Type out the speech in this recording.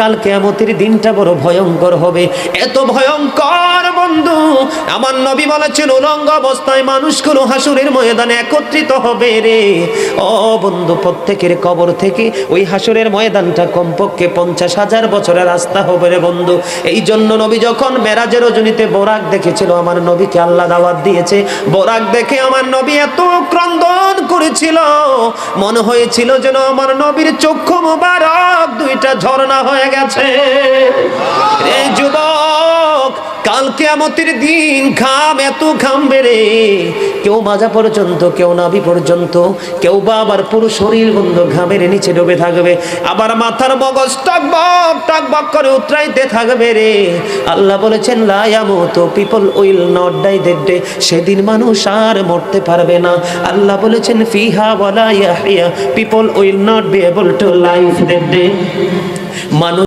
কাল কেয়ামতের দিনটা বড় ভয়ঙ্কর হবে। এত ভয়ঙ্কর বন্ধু, আমার নবী বলেছেন, উলঙ্গ অবস্থায় মানুষগুলো হাসুরের ময়দানে একত্রিত হবে রে। ও বন্ধু, প্রত্যেকের কবর থেকে ওই হাসুরের ময়দানটা কমপক্ষে পঞ্চাশ হাজার বছরের রাস্তা হবে রে বন্ধু। এই জন্য নবী যখন মেরাজের রজনীতে বোরাক দেখেছিল, আমার নবীকে আল্লাহ দাওয়াত দিয়েছে। বোরাক দেখে আমার নবী এত ক্রন্দন করেছিল। মনে হয়েছিল যেন আমার নবীর চক্ষু মুবারক দুইটা ঝর্ণা হয়ে গেছে। যুবক কাল কেয়ামতের দিন ঘাম এত ঘামবে রে কেউ মাজা পর্যন্ত, কেউ নাভি পর্যন্ত, কেউ বা আবার পুরো শরীর বন্ধ ঘামের নিচে ডুবে থাকবে, আবার মাথার মগজ টকবক টকবক করে উতরাইতে থাকবে রে। আল্লাহ বলেছেন লায়ামত people will not die day, সেদিন মানুষ আর মরতে পারবে না। আল্লাহ বলেছেন, ফিহা Yahya people will not be able to life day. মানুষ